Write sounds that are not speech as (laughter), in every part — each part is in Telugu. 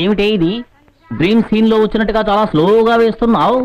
ఏమిటే ఇది? డ్రీమ్ సీన్లో వచ్చినట్టుగా చాలా స్లోగా వేస్తున్నావు.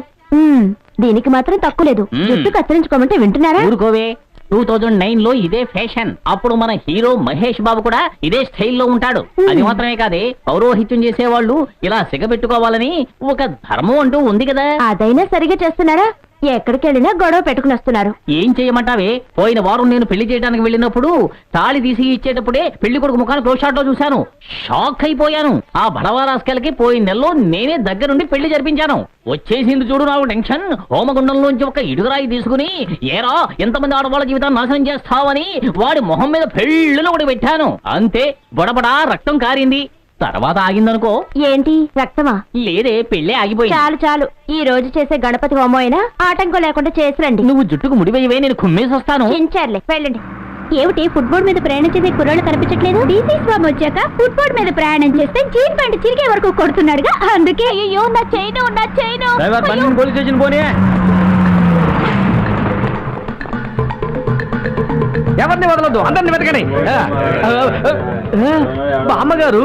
దీనికి మాత్రం తక్కువ లేదు. జుట్టు కత్తిరించుకోమంటే వింటున్నారా? ఊరుకోవే. టూ థౌజండ్ నైన్లో ఇదే ఫ్యాషన్ అప్పుడు మన హీరో మహేష్ బాబు కూడా ఇదే స్టైల్లో ఉంటాడు. అది మాత్రమే కాదే పౌరోహిత్యం చేసేవాళ్ళు ఇలా సిగబెట్టుకోవాలని ఒక ధర్మం అంటూ ఉంది కదా. అదైనా సరిగా చేస్తున్నారా? ఎక్కడికి వెళ్ళినా గొడవ పెట్టుకుని వస్తున్నారు. ఏం చేయమంటావే? పోయిన వారం నేను పెళ్ళి చేయడానికి వెళ్ళినప్పుడు తాళి తీసి ఇచ్చేటప్పుడే పెళ్ళి కొడుకు ముఖాన్ని క్లోజ్ షాట్లో చూశాను. షాక్ అయిపోయాను. ఆ బడవారాస్కల్కి పోయిన నెలలో నేనే దగ్గరుండి పెళ్ళి జరిపించాను. వచ్చేసింది చూడు నాకు టెన్షన్. హోమగుండంలోంచి ఒక ఇడుగురాయి తీసుకుని ఏరా ఎంతమంది ఆడవాళ్ళ జీవితాన్ని నాశనం చేస్తావని వాడి మొహం మీద పెళ్ళిలో ఒకటి పెట్టాను. అంతే బొడబడా రక్తం కారింది. తర్వాత ఆగిందనుకో. ఏంటి? రక్తమా? లేదే పెళ్ళే ఆగిపోయింది. చాలు చాలు. ఈ రోజు చేసే గణపతి హోమం అయినా ఆటంకం లేకుండా చేసిరండి. నువ్వు జుట్టుకు ముడివేయవే నేను కుమ్మేసి వస్తాను. చించారులే వెళ్ళండి. ఏమిటి ఫుట్బాల్ మీద ప్రయాణం చేసే కుర్రాళ్ళు కనిపించట్లేదు? డీసీ స్వామి వచ్చాక ఫుట్బాల్ మీద ప్రయాణం చేస్తే జీన్ ప్యాంట్ చిరిగే వరకు కొడుతున్నాడుగా. అందుకే అయ్యో నా చైను నా చైను. పోలీస్ స్టేషన్ పోనీ. ఎవరిని వదలొద్దు? అందరిని వెతకని బామ్మగారు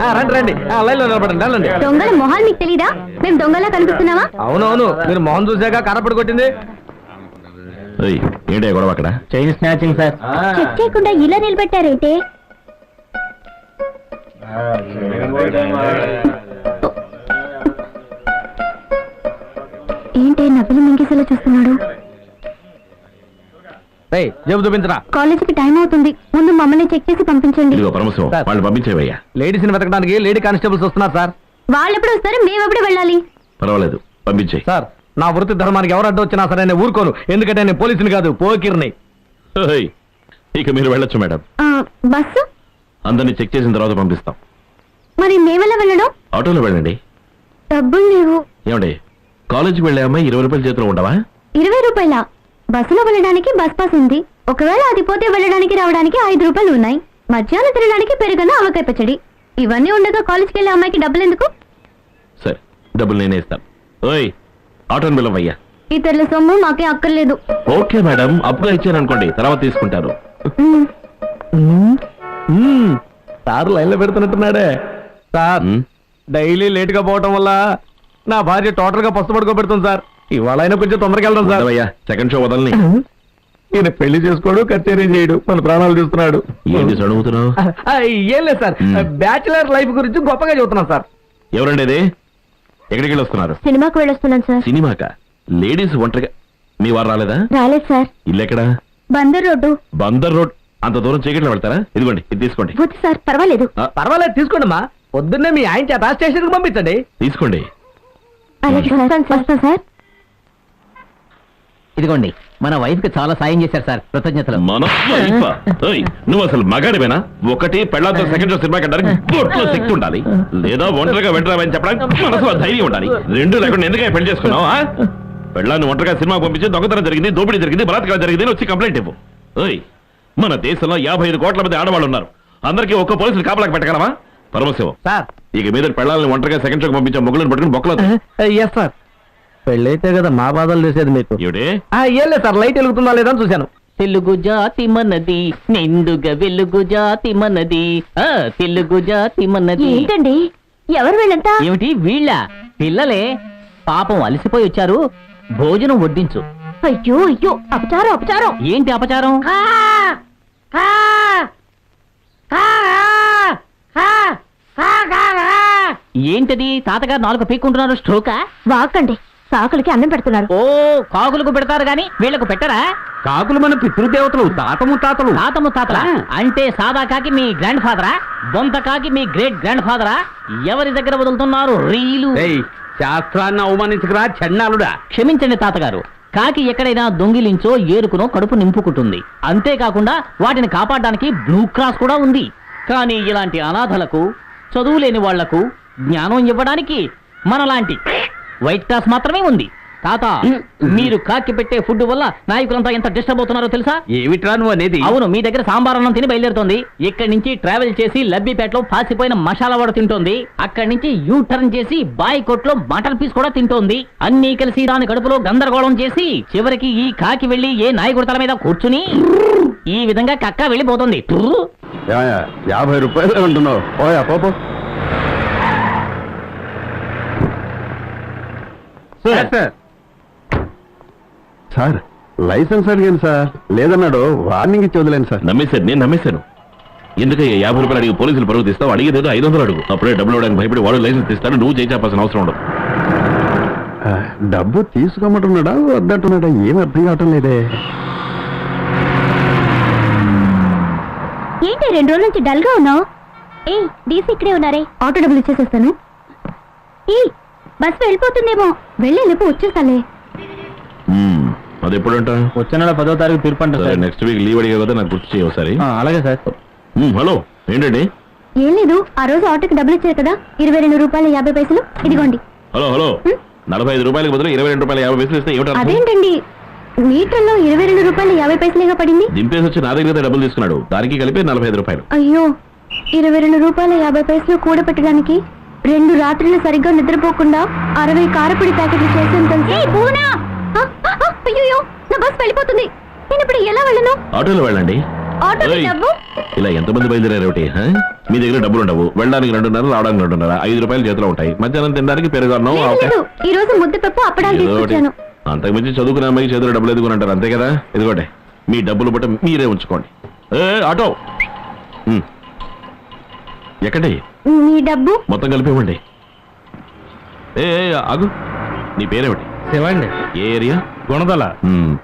ఆ, రండి రండి. లైన్లో నిలబడండి వెళ్ళండి. దొంగల మొహాలు మీకు తెలీదా? మేము దొంగలా కనిపిస్తున్నావా అవునవును మీరు మొహం చూసాక కర్రపడి కొట్టింది. ఏంటి గొడవ అక్కడ? Chain snatching sir. చెక్ చేయకుండా ఇలా నిలబెట్టారేంటి ఏంటి నవ్వులు మింగేసేలా చూస్తున్నాడు? ఏయ్, జేబు చూపించరా. కాలేజీకి టైం అవుతుంది. ముందు మమ్మల్ని చెక్ చేసి పంపించండి. ఇదిగో పరమశివం సార్. వాళ్ళు పంపించేవయ్యా. లేడీస్ని వెతకడానికి లేడీ కానిస్టేబుల్స్ వస్తున్నారు సార్. వాళ్ళు ఎప్పుడు వస్తారు? మేము ఎప్పుడు వెళ్ళాలి. పర్వాలేదు పంపించేయి సార్ నా వృత్తి ధర్మానికి ఎవరు అడ్డు వచ్చినా సరే నేను ఊరుకోను. ఎందుకంటే నేను పోలీసుని కాదు పోకిర్ని. ఇక మీరు వెళ్ళొచ్చు మేడం. ఆ, బస్సు? అందరినీ చెక్ చేసిన తర్వాత పంపిస్తాం. మరి మేమెలా వెళ్ళడం? ఆటోలో వెళ్ళండి. డబ్బులు లేవు. ఏమండి కాలేజీకి వెళ్ళే అమ్మాయి ఇరవై రూపాయల చేతిలో ఉండవా? ఇరవై రూపాయల? బస్సులో వెళ్ళడానికి బస్ పాస్ ఉంది. ఒకవేళ అది పోతే వెళ్ళడానికి రావడానికి ఐదు రూపాయలు ఉన్నాయి. మధ్యాహ్నం తినడానికి పెరుగన్న ఆవకాయ పచ్చడి. ఇవన్నీ ఉండగా కాలేజ్కి వెళ్ళే అమ్మాయికి డబ్బులు ఎందుకు? సరే డబ్బులు నేనే ఇస్తాను. ఓయ్ ఆటోని పిలవయ్యా. ఇతరుల సొమ్ము మాకే అక్కర్లేదు. ఓకే మేడం అప్పుగా ఇచ్చాను అనుకోండి తర్వాత తీసుకుంటారు. సార్ లైన్లో పెడుతున్నట్టున్నాడే. సార్. డైలీ లేట్గా పోవటం వల్ల నా భార్య టోటల్గా పస్తు పడుకోబెడుతుంది సార్. ఇవాళ అయినా కొంచెం తొందరగా వెళ్దాం సార్. ఉండవయ్యా సెకండ్ షో వదలని. ఈయన పెళ్ళి చేసుకోడు కచేరీ చేయడు మన ప్రాణాలు చూస్తున్నాడు ఏంటి చదువుతున్నావు ఆ, ఏం లేదు సార్. మ్మ్. బ్యాచిలర్ లైఫ్ గురించి గొప్పగా చెబుతున్నాం సార్. ఎవరండి ఇది? ఎక్కడికి వస్తున్నారు సినిమాకు వెళ్ళొస్తున్నాను సార్. సినిమాకా? లేడీస్ ఒంటరిగా. మీ వారు రాలేదా? రాలేదు సార్. ఇల్లు ఎక్కడా బందర్ రోడ్డు. బందర్ రోడ్. అంత దూరం చీకట్లో వెళ్తారా? ఇదిగోండి ఇది తీసుకోండి. వద్దు సార్ పర్వాలేదు. పర్వాలేదు తీసుకోండి అమ్మా పొద్దున్నే మీ ఆయన చేత స్టేషన్కి పంపించండి. తీసుకోండి. అలాగే సార్. సార్. ఇదిగోండి మన వైఫ్కి చాలా సాయం చేశారు సార్ కృతజ్ఞతలు. మన వైఫా? ఓయ్, నువ్వు అసలు మగాడివేనా? ఒకటి పెళ్ళాంతో సెకండ్ షో సినిమా కట్టడానికి బొట్లో శక్తి ఉండాలి. లేదా ఒంటరిగా వెంటరామని చెప్పడానికి మనసులో ధైర్యం ఉండాలి. రెండు లేకుండా ఎందుకని పెళ్ళి చేసుకున్నావు? పెళ్ళాన్ని ఒంటరిగా సినిమా పంపించి దొంగతనం జరిగింది దోపిడీ జరిగింది బలాత్కారం జరిగింది వచ్చి కంప్లైంట్ ఇవ్వు. మన దేశంలో యాభై ఐదు కోట్ల మంది ఆడవాళ్ళు ఉన్నారు. అందరికీ ఒక్క పోలీసులు కాపలాకి పెట్టగలమా పరమశివం. సార్. ఇక మీద పెళ్ళాలని ఒంటరిగా సెకండ్ షోకి పంపించే మొగ్గులను పట్టుకుని బొక్కలో సార్ పెళ్ళైతే కదా మా బాధలు చేసేది మీకు? ఏమిటి? ఆ, ఏం లేదు సార్ లైట్ వెలుగుతుందా లేదా అని చూశాను. తెలుగు జాతి మనది నిండుగా వెలుగు జాతి మనది. ఆ తెలుగు జాతి మనది. ఏంటండి? ఎవరు వీళ్ళంతా? ఏమిటి? వీళ్ళ పిల్లలే పాపం అలసిపోయి వచ్చారు. భోజనం వడ్డించు. అయ్యో అయ్యో అపచారం అపచారం. ఏంటి అపచారం? ఏంటది? తాతగారు నాలుగు పీక్కుంటున్నారు స్ట్రోకా? వాకండి. సాకులకి అన్నం పెడుతున్నారు. ఓ కాకులకు పెడతారు గాని వీళ్ళకు పెట్టరా? కాకులు మన పితృదేవతలు తాత ముత్తాతలు తాత ముత్తాతల ఆ. అంటే సాదా కాకి మీ గ్రాండ్ ఫాదరా బొంత కాకి మీ గ్రేట్ గ్రాండ్ ఫాదరా ఎవరి దగ్గర వదులుతున్నారు? రీలు. శాస్త్రాన్ని అవమానించకరా చెన్నాలుడా? క్షమించండి తాతగారు. కాకి ఎక్కడైనా దొంగిలించో ఏరుకునో కడుపు నింపుకుంటుంది. అంతేకాకుండా వాటిని కాపాడడానికి బ్లూ క్రాస్ కూడా ఉంది. కానీ ఇలాంటి అనాథలకు చదువు లేని వాళ్ళకు జ్ఞానం ఇవ్వడానికి మనలాంటి వైట్ క్రాస్ మాత్రమే ఉంది. తాత మీరు కాకి పెట్టే ఫుడ్ వల్ల నాయకులంతా ఎంత డిస్టర్బ్ అవుతున్నారో తెలుసా? ఏమిట్రా నువ్వు అనేది? అవును మీ దగ్గర సాంబార్ అన్నం తిని బయలుదేరుతోంది. ఇక్కడి నుంచి ట్రావెల్ చేసి లబ్బిపేటలో పాసిపోయిన మసాలా వడ తింటోంది. అక్కడి నుంచి యూ టర్న్ చేసి బాయ్ కొట్లో మటన్ పీస్ కూడా తింటోంది. అన్నీ కలిసి దాని కడుపులో గందరగోళం చేసి చివరికి ఈ కాకి వెళ్ళి ఏ నాయకుడి తల మీద కూర్చుని ఈ విధంగా కక్క వెళ్ళిపోతుంది. యాభై రూపాయలు ఉంటున్నావు పోయా పోపో సార్ సార్ లైసెన్స్ అడిగాను సార్ లేదన్నాడు వార్నింగ్ ఇచ్చి వదిలేను సార్ నమ్మేశాను నేను నమ్మేశాను. ఎందుకయ్యా యాభై రూపాయలు అడిగి పోలీసులు పరుగు తీస్తావు? అడిగేదేదో ఐదు వందలు అడుగు. అప్పుడే డబ్బులు ఇవ్వడానికి భయపడి వాడు లైసెన్స్ తీస్తాడు నువ్వు చేయి చెప్పాల్సిన అవసరం ఉండదు. డబ్బు తీసుకోమంటున్నాడా వద్దంటున్నాడా? ఏం అర్థం కావటం లేదే. ఏంటి రెండు రోజుల నుంచి డల్గా ఉన్నావు? ఏ డీసీ ఇక్కడే ఉన్నారే. ఆటో డబ్బులు ఇచ్చేసేస్తాను ఏ బస్ వెళ్ళిపోతుందేమో. వెళ్ళి వెళ్ళిపో వచ్చేస్తాలే. మ్మ్. అది ఎప్పుడంట? వచ్చే నెల పదో తారీఖు తీర్పు అంట సరే. నెక్స్ట్ వీక్ లీవ్ అడిగే కదా నాకు గుర్తు చేయ ఒకసారి? అలాగే సార్. హలో ఏంటండి? ఏం లేదు ఆ రోజు ఆటోకి డబ్బులు ఇచ్చారు కదా ఇరవై రెండు రూపాయలు యాభై పైసలు ఇదిగోండి. హలో హలో నలభై ఐదు రూపాయలకు బదులు ఇరవై రెండు రూపాయలు యాభై పైసలు ఇస్తే ఏమిటి? అదేంటండి మీటర్లో ఇరవై రెండు రూపాయలు యాభై పైసలేగా పడింది? దింపేసి వచ్చి నా దగ్గర డబ్బులు తీసుకున్నాడు దానికి కలిపి నలభై ఐదు రూపాయలు. అయ్యో ఇరవై రెండు రూపాయల యాభై పైసలు కూడబెట్టడానికి రెండు రాత్రులు సరిగ్గా నిద్రపోకుండా అరవై కారపొడి ప్యాకెట్లు చేసాను తెలుసా? అయ్యో నా బస్ వెళ్ళిపోతుంది. నేను ఇప్పుడు ఎలా వెళ్ళను? ఆటోలో వెళ్ళండి. ఇలా ఎంతమంది బయలుదేరారు ఒకటి హ? మీ దగ్గర డబ్బులు ఉండవు వెళ్ళడానికి రెండున్నర రావడానికి రెండున్నర. ఐదు రూపాయలు చేతిలో ఉంటాయి. మధ్యాహ్నం తినడానికి ఈ రోజు ముద్దపప్పు. తీసుకొచ్చాను. అంతకుమించి చదువుకునే అమ్మాయి చేతిలో డబ్బులు ఎదుగుని అంటారు అంతే కదా? ఇదిగోటే మీ డబ్బులు బట్ట మీరే ఉంచుకోండి. ఏ ఆటో. ఎక్కడి? మీ డబ్బు? మొత్తం కలిపి ఇవ్వండి. ఏ ఏ, ఆగు. నీ పేరేమిటి? శివండి. ఏ ఏరియా? గుణదల.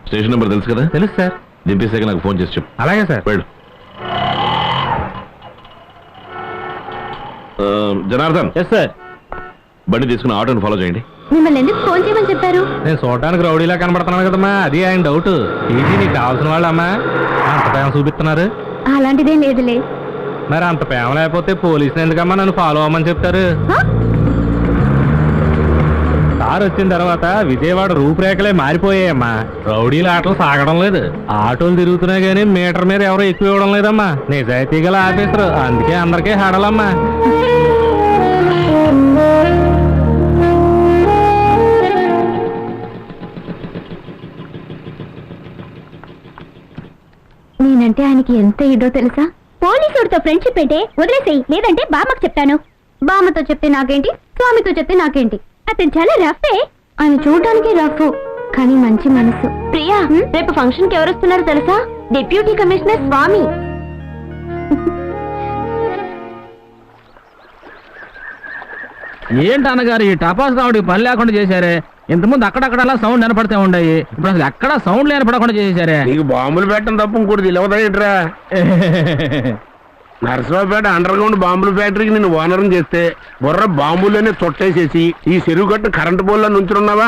స్టేషన్ నెంబర్ తెలుసు కదా? తెలుసు సార్. దింపేసాక నాకు ఫోన్ చేసి చెప్పు. అలాగే సార్. వెళ్ళు. ఆ, జనార్దన్. ఎస్ సార్ బండి తీసుకుని ఆటోని ఫాలో చేయండి. మిమ్మల్ని ఎందుకు ఫోన్ చేయమని చెప్పారు? నేను చూడటానికి రౌడీలా కనబడుతున్నాను కదమ్మా. అది ఆయన డౌట్ ఇది నీకు కావాల్సిన వాళ్ళమ్మా. అంత ప్రేమ చూపిస్తున్నారు. అలాంటిదేం లేదులే. మరి అంత ప్రేమ లేకపోతే పోలీసులు ఎందుకమ్మా నన్ను ఫాలో అవ్వమని చెప్తారు? కారు వచ్చిన తర్వాత విజయవాడ రూపురేఖలే మారిపోయాయమ్మా. రౌడీల ఆటలు సాగడం లేదు. ఆటోలు తిరుగుతున్నాయి కానీ మీటర్ మీద ఎవరు ఎక్కువ ఇవ్వడం లేదమ్మా. నిజాయితీ గల ఆఫీసరు. అందుకే అందరికీ హడలమ్మా. నేనంటే ఆయనకి ఎంత ఇడో తెలుసా? పోలీసుడితో ఫ్రెండ్షిప్ ఏంటే వదిలేసేయి. లేదంటే బామ్మకు చెప్తాను. బామ్మతో చెప్తే నాకేంటి? స్వామితో చెప్తే నాకేంటి? అతను చాలా రఫే ఆయన చూడడానికి రఫ్ కానీ మంచి మనసు. ప్రియా రేపు ఫంక్షన్కి ఎవరు వస్తున్నారు తెలుసా? Deputy commissioner Swamy. ఏంటి అన్నగారు ఈ టపాస్ రావుడికి పని లేకుండా చేశారే? ఇంతకుముందు అక్కడక్కడ సౌండ్ వినపడితే ఉండయి. ఇప్పుడు అసలు ఎక్కడ సౌండ్ వినపడకుండా చేశారే నీకు బాంబులు పెట్టడం తప్ప ఇంకోటి తెలియదా ఏంట్రా? (laughs) నరసరావుపేట అండర్ గ్రౌండ్ బాంబుల ఫ్యాక్టరీకి నేను ఓనరం చేస్తే బుర్ర బాంబులోనే చుట్టేసేసి ఈ చెరువు కట్టు కరెంటు పోల్లో నుంచున్నావా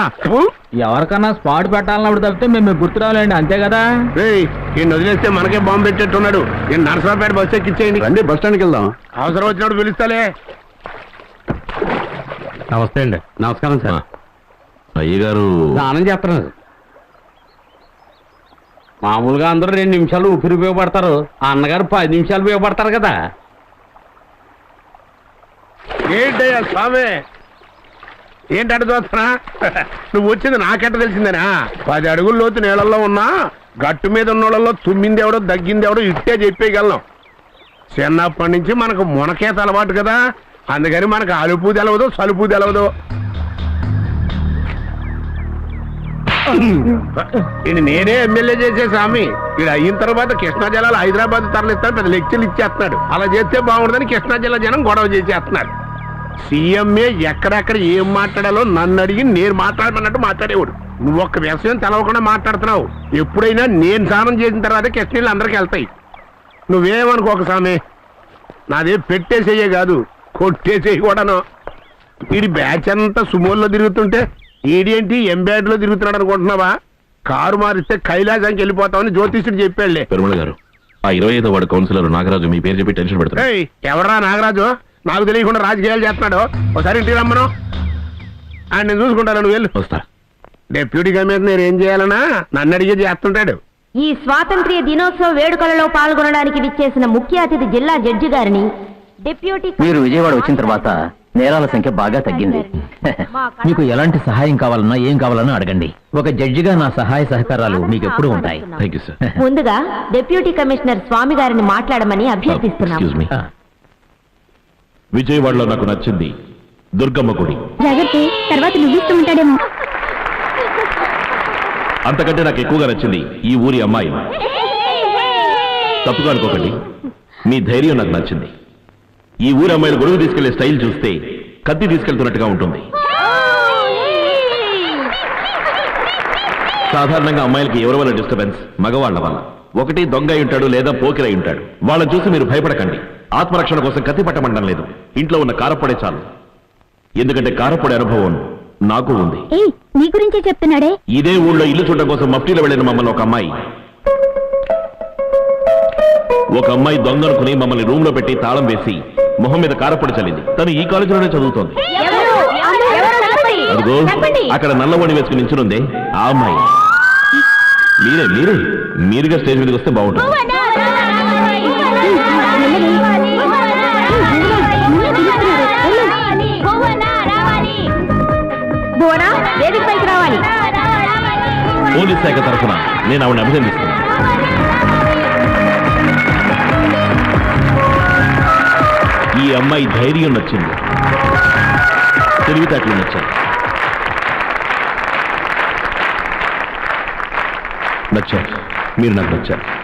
ఎవరికన్నా స్పాట్ పెట్టాలన్నప్పుడు తప్పితే మేము గుర్తు రావాలండి అంతే కదా? రేయ్ ఈయన వదిలేస్తే మనకే బాంబు పెట్టేట్టున్నాడు. నేను నరసరావుపేట బస్సు ఎక్కిచ్చేయండి. రండి బస్ స్టాండ్కి వెళ్దాం. అవసరం వచ్చినప్పుడు పిలుస్తాలే. నమస్తే అండి. నమస్కారం సార్. అయ్యగారు. స్నానం చేస్తున్నారు. మామూలుగా అందరూ రెండు నిమిషాలు ఊపిరి ఉపయోగపడతారు. ఆ అన్నగారు పది నిమిషాలు ఉపయోగపడతారు కదా. ఏంటయ్యా స్వామి? ఏంటి అటు చూస్తున్నా నువ్వు వచ్చింది నాకెట్ట తెలిసిందేనా? పది అడుగుల లోతు నీళ్ళల్లో ఉన్నా గట్టు మీద ఉన్న వాళ్ళలో తుమ్మింది ఎవడో దగ్గింది ఎవడో ఇట్టే చెప్పేయగలం. చిన్నప్పటి నుంచి మనకు మునకేత అలవాటు కదా. అందుకని మనకు అలుపు తెలవదు సలుపు తెలవదు ఇది నేనే ఎమ్మెల్యే చేసే స్వామి. ఇది అయిన తర్వాత కృష్ణా జిల్లాలో హైదరాబాద్ తరలిస్తాను పెద్ద లెక్చర్లు ఇచ్చేస్తున్నాడు. అలా చేస్తే బాగుండదని కృష్ణా జిల్లా జనం గొడవ చేసేస్తున్నారు. సీఎంఏ ఎక్కడెక్కడ ఏం మాట్లాడాలో నన్ను అడిగి నేను మాట్లాడమన్నట్టు మాట్లాడేవాడు. నువ్వు ఒక్క విషయం తెలవకుండా మాట్లాడుతున్నావు. ఎప్పుడైనా నేను స్నానం చేసిన తర్వాత కృష్ణీళ్ళు అందరికి వెళ్తాయి. నువ్వేమనుకోక స్వామి? నాదే పెట్టేసేయే కాదు కొట్టేసేయి కూడాను వీడి బ్యాచ్ అంతా సుమోల్లో తిరుగుతుంటే ఈడేంటి ఎంబ్యాడ్లో తిరుగుతున్నాడు అనుకుంటున్నావా? కారు మారిస్తే కైలాసానికి వెళ్ళిపోతామని జ్యోతిష్యుడు చెప్పాడులే. పెరుమల గారు ఆ ఇరవై ఐదో వార్డు కౌన్సిలర్ నాగరాజు మీ పేరు చెప్పి టెన్షన్ పెడతారు ఏయ్ ఎవరా నాగరాజు? నాకు తెలియకుండా రాజకీయాలు చేస్తున్నాడు. ఒకసారి ఇంటికి రమ్మను. ఆయన నేను చూసుకుంటాను నువ్వు వెళ్ళు. వస్తా. డిప్యూటీ కమిషనర్ నేను ఏం చేయాలనా నన్ను అడిగే చేస్తుంటాడు. ఈ స్వాతంత్ర్య దినోత్సవ వేడుకలలో పాల్గొనడానికి విచ్చేసిన ముఖ్య అతిథి జిల్లా జడ్జి గారిని డిప్యూటీ మీరు విజయవాడ వచ్చిన తర్వాత నేరాల సంఖ్య బాగా తగ్గింది. (laughs) మీకు ఎలాంటి సహాయం కావాలన్నా ఏం కావాలన్నా అడగండి. ఒక జడ్జిగా నా సహాయ సహకారాలు మీకు ఎప్పుడూ ఉంటాయి. ముందుగా డిప్యూటీ కమిషనర్ స్వామి గారిని మాట్లాడమని అభ్యర్థిస్తున్నాం. ఎక్స్క్యూజ్ మీ విజయవాడలో నాకు నచ్చింది దుర్గమ్మ గుడి. జాగ్రత్త తర్వాత నువ్వు ఉంటాడేమో. అంతకంటే నాకు ఎక్కువగా నచ్చింది ఈ ఊరి అమ్మాయి తప్పుగా అనుకోకండి. మీ ధైర్యం నాకు నచ్చింది. ఈ ఊరి అమ్మాయిలు గొడుగు తీసుకెళ్ళే స్టైల్ చూస్తే కత్తి తీసుకెళ్తున్నట్టుగా ఉంటుంది. సాధారణంగా అమ్మాయిలకి ఎవరి వల్ల డిస్టర్బెన్స్ మగవాళ్ళ వల్ల. ఒకటి దొంగ అయి ఉంటాడు లేదా పోకిరై ఉంటాడు. వాళ్ళని చూసి మీరు భయపడకండి. ఆత్మరక్షణ కోసం కత్తి పట్టమండం లేదు. ఇంట్లో ఉన్న కారపొడే చాలు. ఎందుకంటే కారపొడి అనుభవం నాకు ఉంది. నీ గురించే చెప్తున్నాడే? ఇదే ఊళ్ళో ఇల్లు చూడడం కోసం మఫ్టీలో వెళ్ళిన మమ్మల్ని ఒక అమ్మాయి. ఒక అమ్మాయి దొంగ అనుకుని మమ్మల్ని రూమ్లో పెట్టి తాళం వేసి మొహం మీద కారపొడి చల్లింది. తను ఈ కాలేజీలోనే చదువుతోంది. అదిగో అక్కడ నల్లవణి వేసుకుని నించునుందే ఆ అమ్మాయి. మీరే మీరే. మీరుగా స్టేజ్ మీదకి వస్తే బాగుంటుంది. పోలీస్ శాఖ తరఫున నేను ఆవిడ అభినందిస్తున్నాను. ఈ అమ్మాయి ధైర్యం నచ్చింది. తెలివితేటలు నచ్చాయి. నచ్చారు మీరు నాకు నచ్చారు.